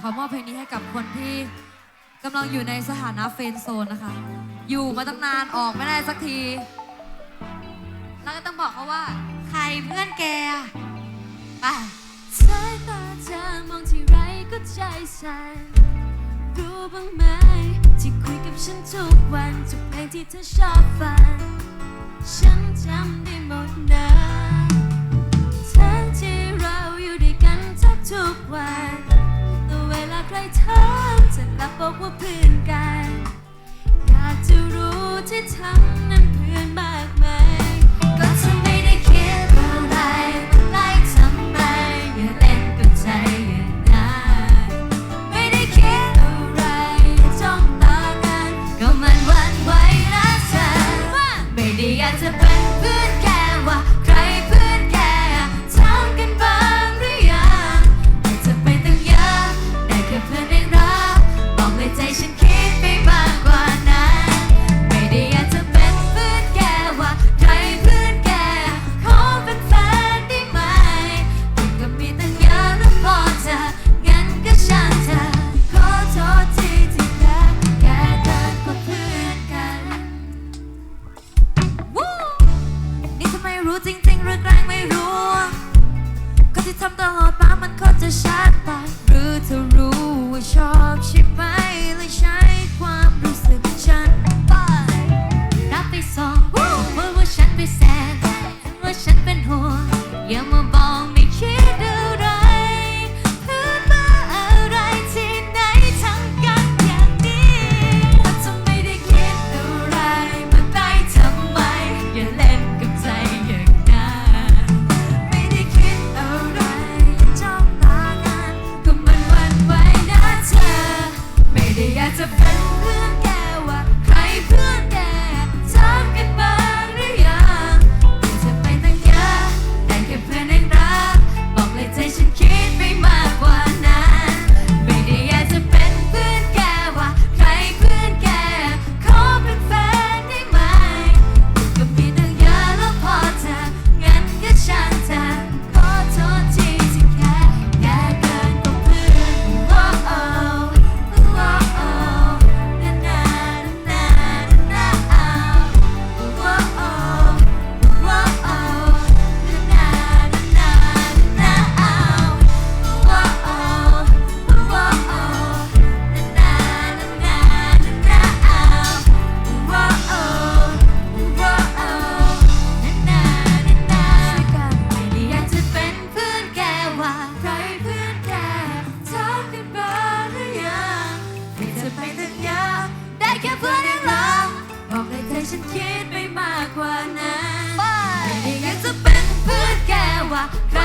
ขอมอบเพลงนี้ให้กับคนที่กำลังอยู่ในสถานะเฟนโซนนะคะ อยู่มาตั้งนานออกไม่ได้สักที แล้วก็ต้องบอกเขาว่า ใครเพื่อนแกอะไป สายตาเธอมองที่ไรก็ใจสั่นรู้บ้างไหม ที่คุยกับฉันทุกวันทุกเพลงที่เธอชอบฟังฉันจำได้หมดนะทั้งที่เราอยู่ด้วยกันแทบทุกวัน รู้งนั้นเพื่อนมากไหมก็เธอไม่ได้คิดอะไรมาไล่ทำไมอย่าเล่นกับใจอย่างนั้นไม่ได้คิดอะไรอย่าจ้องตากัน ก็มันหวันไหวนะเธอไม่ได้อยากจะเป็นเพื่อนแกว่า รู้จริง ๆ หรือแกล้งไม่รู้ก็ที่ทำตลอดมามันก็จะชัดไปหรือเธอ ฉันคิดไปมากกว่านั้นไม่ได้อยากจะเป็นเพื่อนแกว่าใค